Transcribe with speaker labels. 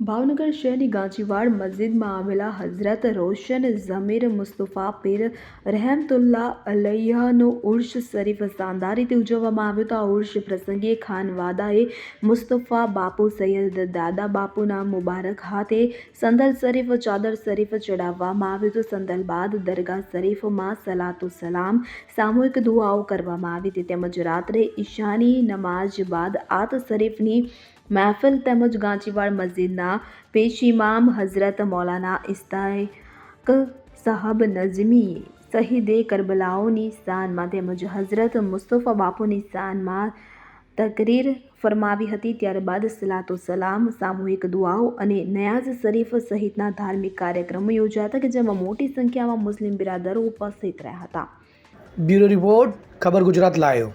Speaker 1: ભાવનગર શહેરની ગાંચીવાડ મસ્જિદમાં આવેલા હઝરત રોશન ઝમીર મુસ્તફા પીર રહેમતુલ્લા અલૈયાનો ઉર્ષ શરીફ શાનદાર રીતે ઉજવવામાં આવ્યો હતો. આ ઉર્ષ પ્રસંગે ખાનવાદાએ મુસ્તફા બાપુ સૈયદ દાદા બાપુના મુબારક હાથે સંદલ શરીફ, ચાદર શરીફ ચડાવવામાં આવ્યું હતું. સંદલ બાદ દરગાહ શરીફમાં સલાતુ સલામ, સામૂહિક દુઆઓ કરવામાં આવી હતી. તેમજ રાત્રે ઈશાની નમાઝ બાદ આત શરીફની મહેફિલ તેમજ ગાંચીવાડ મસ્જિદના પેશિમામ હઝરત મૌલાના ઇસ્તાક સાહબ નઝમી શહીદે કરબલાઓની શાનમાં તેમજ હઝરત મુસ્તફા બાપુની શાનમાં તકરીર ફરમાવી હતી. ત્યારબાદ સલાતો સલામ, સામૂહિક દુઆઓ અને નયાઝ શરીફ સહિતના ધાર્મિક કાર્યક્રમો યોજાયા હતા કે જેમાં મોટી સંખ્યામાં મુસ્લિમ બિરાદરો ઉપસ્થિત રહ્યા હતા.
Speaker 2: બ્યુરો રિપોર્ટ, ખબર ગુજરાત લાયો